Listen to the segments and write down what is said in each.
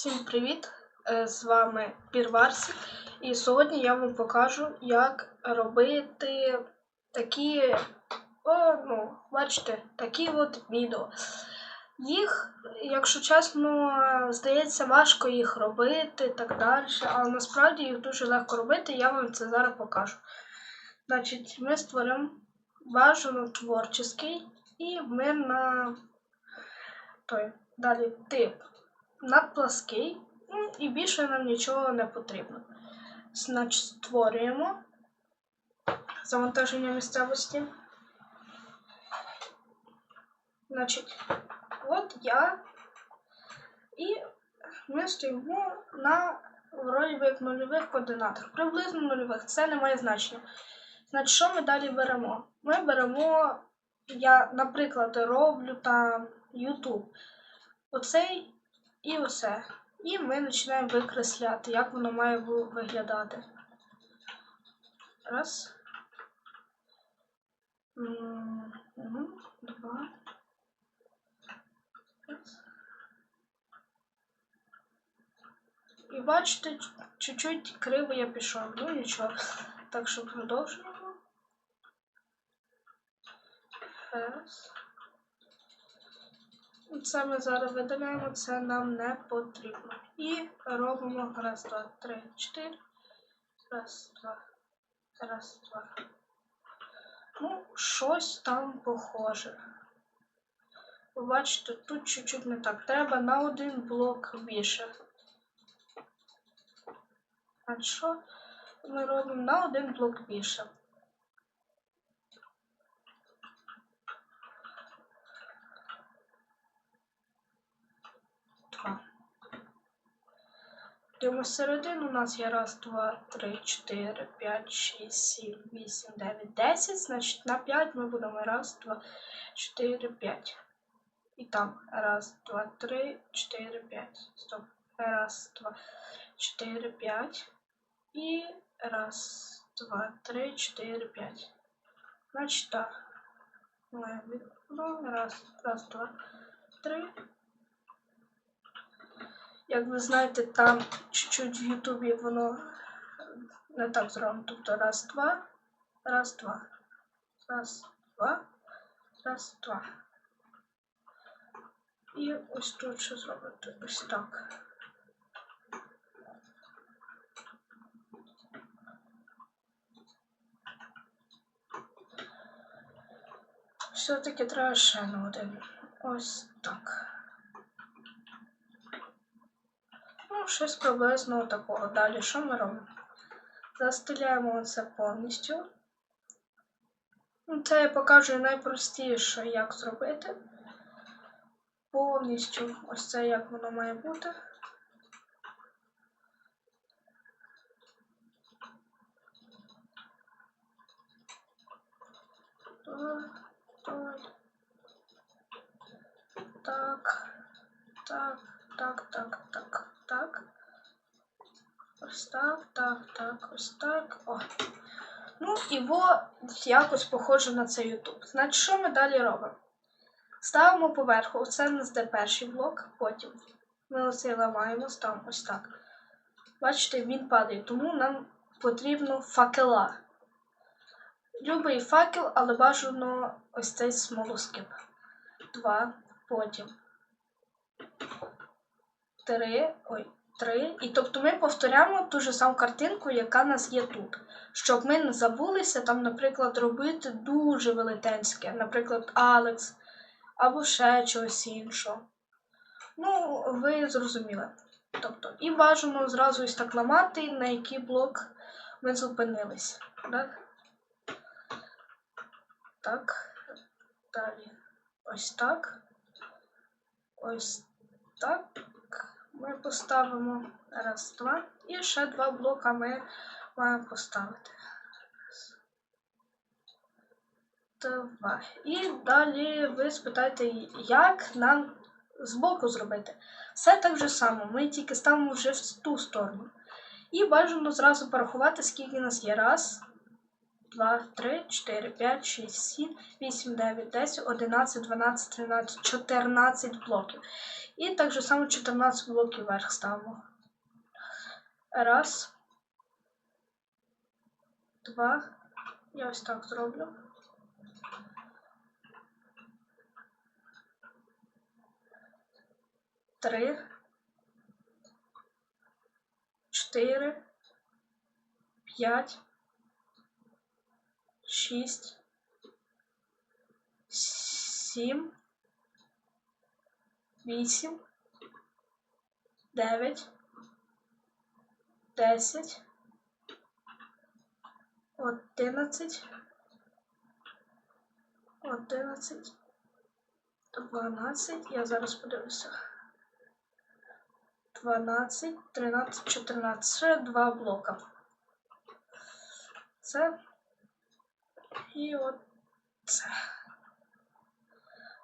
Всім привіт! Е, З вами Пірварс. І сьогодні я вам покажу, як робити такі, о, ну, бачите, такі от відео. Їх, якщо чесно, здається, важко їх робити так далі, але насправді їх дуже легко робити, я вам це зараз покажу. Значить, ми створимо бажано творчий і ми на той, далі тип надплаский, ну і більше нам нічого не потрібно. Значить, створюємо завантаження місцевості. Значить, от я. І ми стоїмо на вроді як нульових координатах. Приблизно нульових. Це не має значення. Значить, що ми далі беремо? Ми беремо, я, наприклад, роблю там YouTube. Оцей і оце. І ми починаємо викресляти, як воно має виглядати. Раз. Два. І бачите, чуть-чуть криво я пішов. Ну нічого. Так що продовжуємо. Раз. Це ми зараз видаляємо, це нам не потрібно. І робимо раз, два, три, чотири. Раз, два, раз, два. Ну, щось там похоже. Ви Бачите, тут чуть-чуть не так. Треба на один блок більше. А що ми робимо на один блок більше? Два. Йдемо середину, у нас є раз, два, три, чотири, п'ять, шість, сім, вісім, дев'ять, десять. Значить, на п'ять ми будемо раз, два, чотири, п'ять. І там раз, два, три, чотири, п'ять. Стоп. Раз, два, чотири, п'ять. І раз, два, три, чотири, п'ять. Значить, так. Ми. Раз, раз, два, три. Як ви знаєте, там чуть-чуть в Ютубі воно не так зроблено. Тобто раз, два, раз, два, раз, два, раз, два. І ось тут ще зробити ось так. Все-таки треба ще на один. Ось так. Ну, щось приблизно такого. Далі що ми робимо? Застеляємо це повністю. Ну, Це я покажу найпростіше, як зробити. Повністю ось це як воно має бути. Так, ось так. О. Ну, во якось похоже на цей YouTube. Значить, що ми далі робимо? Ставимо поверху, оце у нас де перший блок, потім ми оцей ламаємо, ставимо ось так. Бачите, він падає, тому нам потрібно факела. Любий факел, але бажано ось цей смолоскип. Два, потім три, ой, три. І тобто ми повторяємо ту ж саму картинку, яка в нас є тут. Щоб ми не забулися там, наприклад, робити дуже велетенське, наприклад, Алекс або ще чогось іншого. Ну, ви зрозуміли. Тобто, і бажано зразу ось так ламати, на який блок ми зупинились. Так? Так. Далі. Ось так. Ось так. Ми поставимо раз, два. І ще два блока ми маємо поставити. Раз. Два. І далі ви спитаєте, як нам збоку зробити. Все так же само, ми тільки ставимо вже в ту сторону. І бажано зразу порахувати, скільки нас є. Раз, 2, 3, 4, 5, 6, 7, 8, 9, 10, 11, 12, 13, 14 блоків. І так же само 14 блоків вверх ставимо. Раз. Два. Я ось так зроблю. Три. Чотири. П'ять. Шість. Сім. Вісім. Дев'ять. Десять. Одинадцять. Одинадцять. Дванадцять. Я зараз подивлюся. Дванадцять, тринадцять, чотирнадцять. Ще два блока. Це. І от це.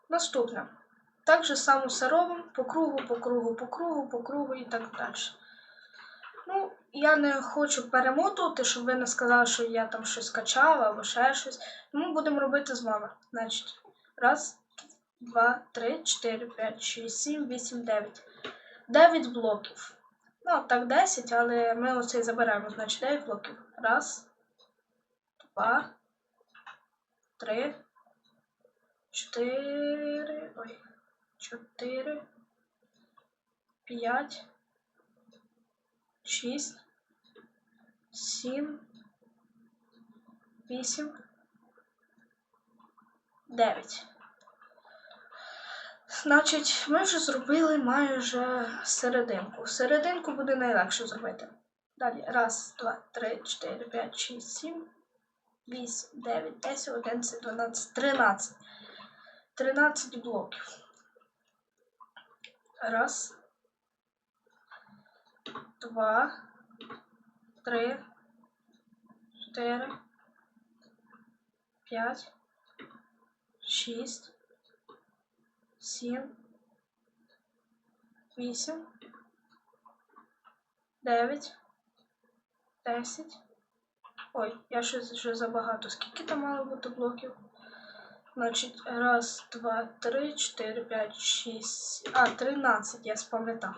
Наступне. Так же само все робимо по кругу, по кругу, по кругу, по кругу і так далі. Ну, я не хочу перемотувати, щоб ви не сказали, що я там щось качав або ще щось. Тому будемо робити з вами. Значить, раз, два, три, чотири, п'ять, шість, сім, вісім, дев'ять. Дев'ять блоків. Ну, так, десять, але ми оцей заберемо. Значить, дев'ять блоків. Раз, два, три, чотири. Ой. Чотири, п'ять, шість, сім, вісім, дев'ять. Значить, ми вже зробили майже серединку. Серединку буде найлегше зробити. Далі. Раз, два, три, чотири, п'ять, шість, сім, вісім, дев'ять, десять, одинадцять, дванадцять, тринадцять. Тринадцять блоків. Раз, два, три, чотири, п'ять, шість, сім, вісім, дев'ять, десять. Ой, я щось вже забагато. Скільки там мало бути блоків? Значить, раз, два, три, чотири, п'ять, шість. А, тринадцять, я спам'ятав.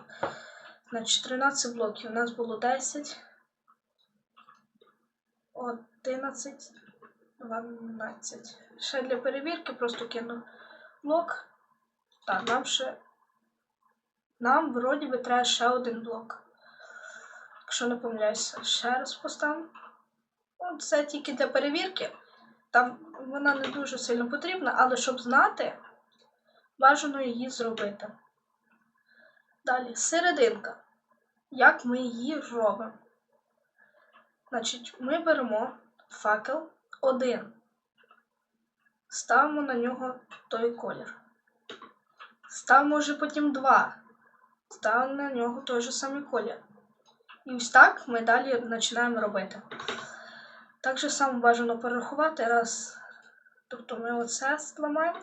Значить, 13 блоків. У нас було 10. 11, 12. Ще для перевірки просто кину блок. Так, нам ще. Нам вроді би треба ще один блок. Якщо не помиляюся, ще раз поставимо. От це тільки для перевірки. Там вона не дуже сильно потрібна, але щоб знати, бажано її зробити. Далі, серединка. Як ми її робимо? Значить, ми беремо факел один, ставимо на нього той колір. Ставимо вже потім два, ставимо на нього той же самий колір. І ось так ми далі починаємо робити. Так же само бажано порахувати раз. Тобто ми оце зламаємо.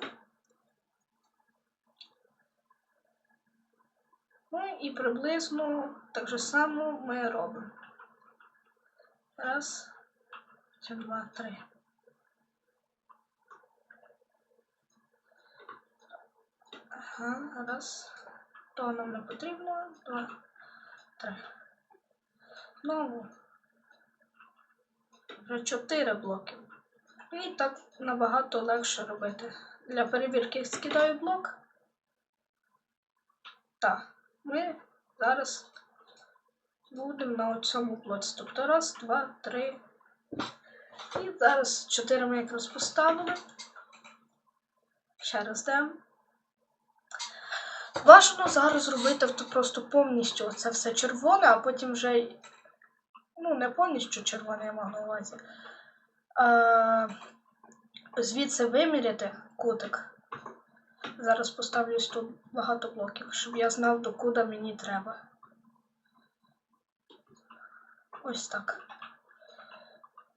Ну і приблизно так же само ми робимо. Раз, два, три. Ага, раз. То нам не потрібно. Два, три. Знову. Вже чотири блоки. І так набагато легше робити. Для перевірки скидаю блок. Так, ми зараз будемо на цьому блоці. Тобто раз, два, три. І зараз чотири ми якраз поставили. Ще раз йдемо. Бажано зараз зробити просто повністю це все червоне, а потім вже, ну, не повністю червоне, я маю на увазі. А, звідси виміряти кутик. Зараз поставлю тут багато блоків, щоб я знав, докуди мені треба. Ось так.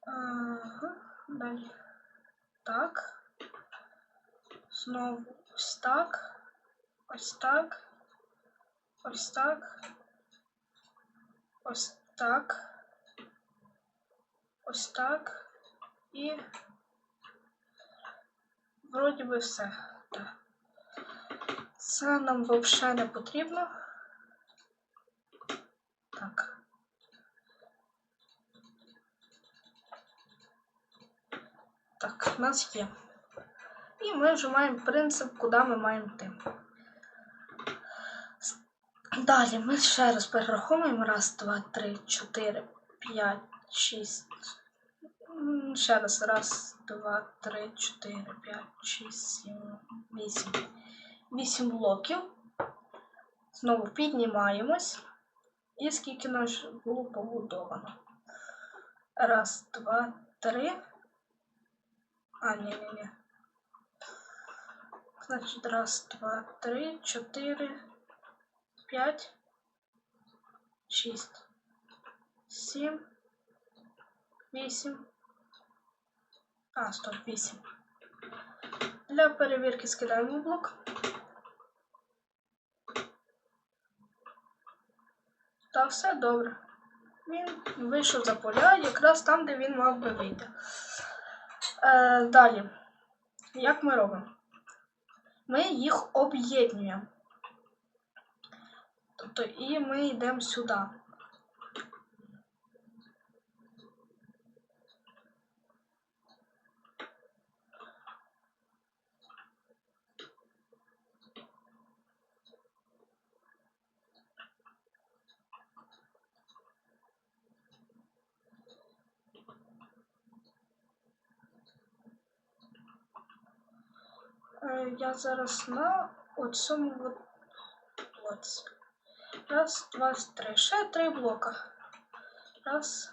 Ага, далі. Так. Знову ось так. Ось так. Ось так. Ось так. Ось так. І вроді би все. Так. Це нам взагалі не потрібно. Так. Так, у нас є. І ми вже маємо принцип, куди ми маємо йти. Далі ми ще раз перераховуємо. Раз, два, три, чотири, п'ять, шість. Ще раз. Раз, два, три, чотири, п'ять, шість, сім, вісім. Вісім блоків. Знову піднімаємось. І скільки нас було побудовано. Раз, два, три. А, ні, ні, ні. Значить, раз, два, три, чотири, п'ять, шість, сім, вісім. А, стоп, вісім. Для перевірки скидаємо блок. Та все добре. Він вийшов за поля, якраз там, де він мав би вийти. Е, далі. Як ми робимо? Ми їх об'єднуємо. Тобто і ми йдемо сюди. Е, Я зараз на оцьому от блоці. Раз, два, три. Ще три блока. Раз.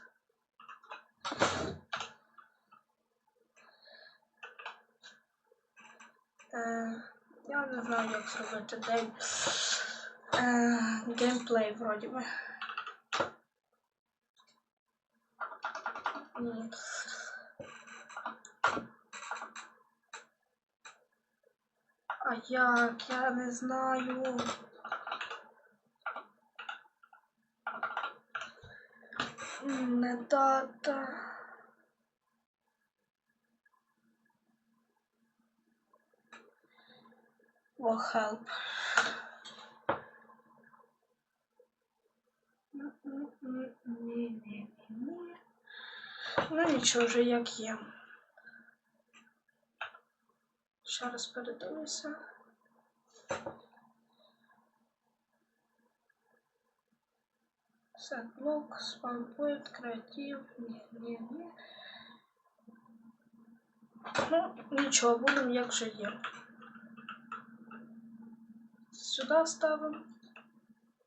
Е, я не знаю, як зробити день. Е, геймплей вроді би. Ні. А як? Я не знаю. Не дата. О, help. Ну нічого вже як є. Ще раз передивлюся. Set block, spawn point, креатив. Ні, ні, ні. Ну, нічого, будемо як же є. Сюди ставимо.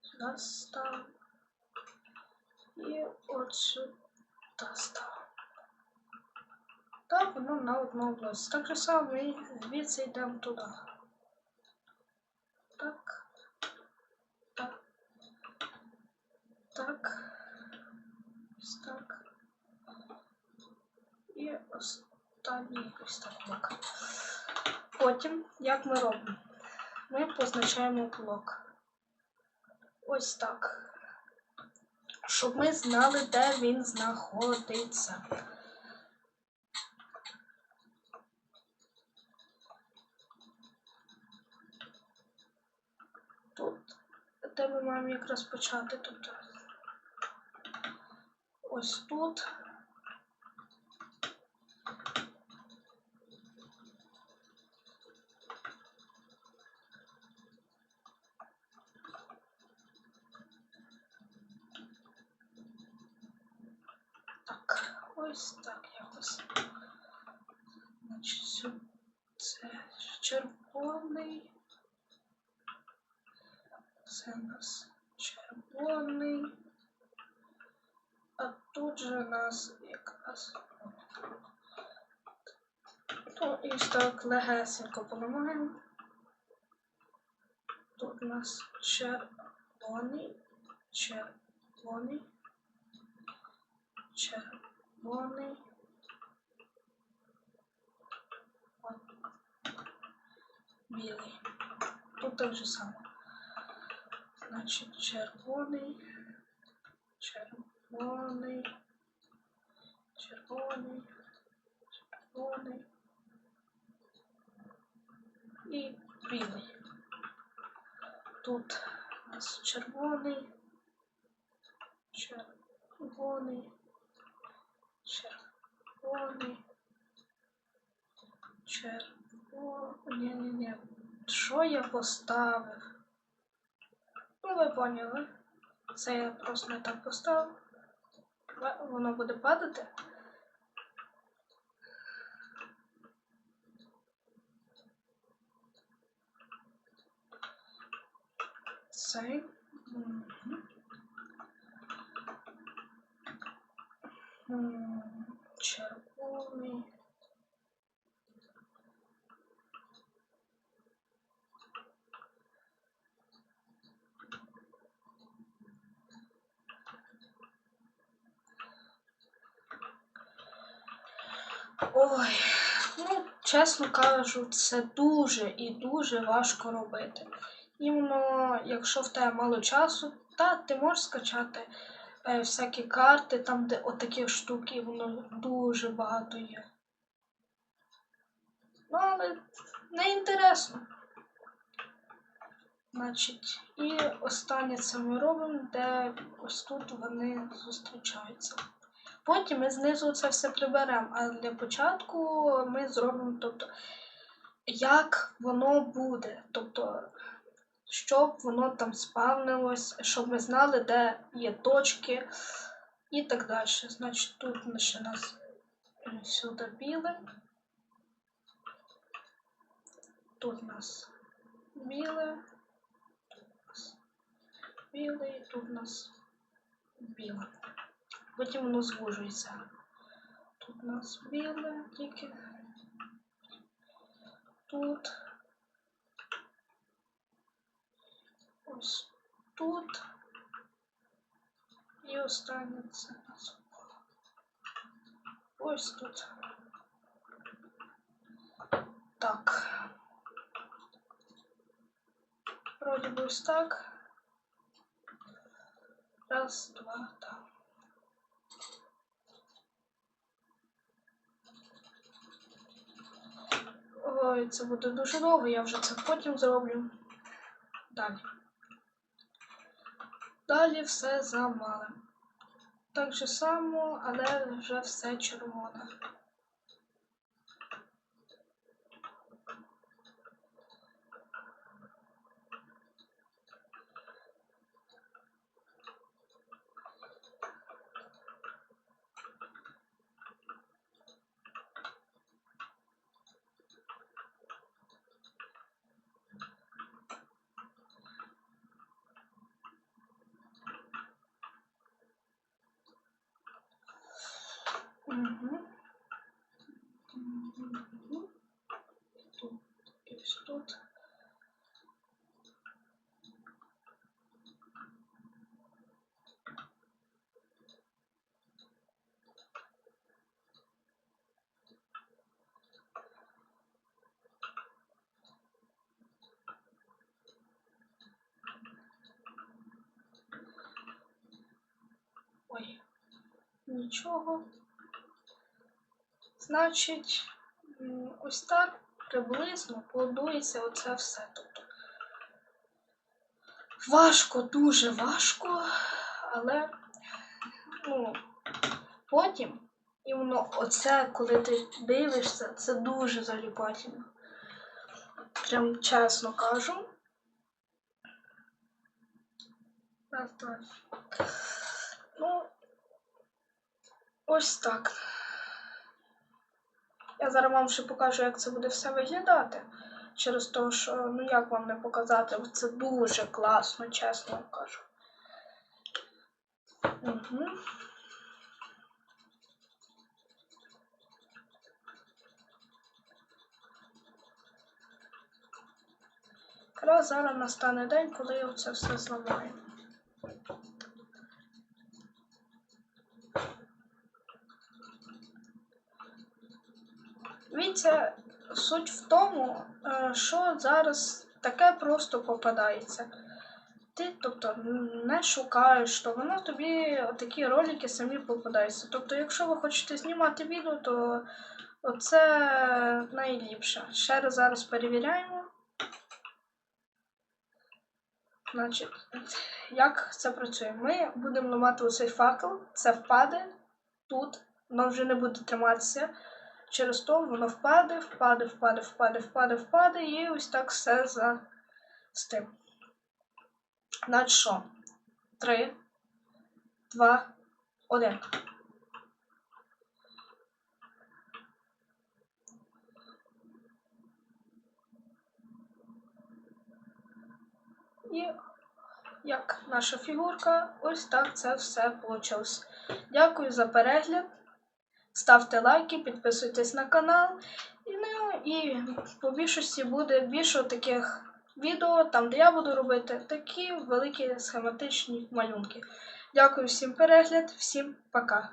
Сюди ставимо. І от сюди ставимо. Так, воно на одну область. Так же само ми звідси йдемо туди. Так. Так. Так. Ось так. І останній ось так блок. Потім, як ми робимо? Ми позначаємо блок. Ось так. Щоб ми знали, де він знаходиться. Тут, ми маємо якраз почати, тобто ось тут. Так, ось так якось. Значить, сю- це червоний. Це у нас червоний. А нас якраз. То і так легесенько поламаємо. Тут у нас червоний, червоний, червоний. Білий. Тут так же само. Значить, червоний, червоний, червоний, червоний і білий. Тут у нас червоний, червоний, червоний, червоний. Ні-ні-ні. Що я поставив? Ну, ви поняли. Це я просто не так поставив. Воно буде падати. Цей. Червоний. Ой, ну, чесно кажу, це дуже і дуже важко робити. Іменно, якщо в тебе мало часу, та ти можеш скачати е, всякі карти, там, де отакі штуки, воно дуже багато є. Ну, але не інтересно. Значить, і останнє це ми робимо, де ось тут вони зустрічаються. Потім ми знизу це все приберемо, а для початку ми зробимо, тобто, як воно буде. Тобто, щоб воно там спавнилось, щоб ми знали, де є точки і так далі. Значить, тут ми ще нас сюди біле. Тут у нас біле. Тут у нас біле, і тут у нас біле. Потім воно звужується. Тут у нас біле тільки. Тут. Ось тут. І останнє це у нас. Ось тут. Так. Вроді би ось так. Раз, два, так. Ой, це буде дуже довго, я вже це потім зроблю. Далі. Далі все замалим. Так же само, але вже все червоне. Тут. Ой, нічого. Значить, ось так приблизно будується оце все тут. Важко, дуже важко, але ну, потім і воно оце, коли ти дивишся, це дуже заліпательно. Прям чесно кажу. Ну, ось так. Я зараз вам ще покажу, як це буде все виглядати. Через те, що, ну як вам не показати, це дуже класно, чесно вам кажу. Угу. Зараз настане день, коли я це все зламаю. Дивіться, суть в тому, е, що зараз таке просто попадається. Ти, тобто, не шукаєш, то воно тобі такі ролики самі попадаються. Тобто, якщо ви хочете знімати відео, то Оце найліпше. Ще раз зараз перевіряємо. Значить, як це працює? Ми будемо ламати оцей факел, це впаде тут, воно вже не буде триматися. Через то воно впаде, впаде, впаде, впаде, впаде, впаде, і ось так все за з тим. Значить що? Три, два, один. І як наша фігурка, ось так це все вийшло. Дякую за перегляд. Ставте лайки, підписуйтесь на канал. Ну, і по більшості буде більше таких відео, там де я буду робити такі великі схематичні малюнки. Дякую всім перегляд, всім пока.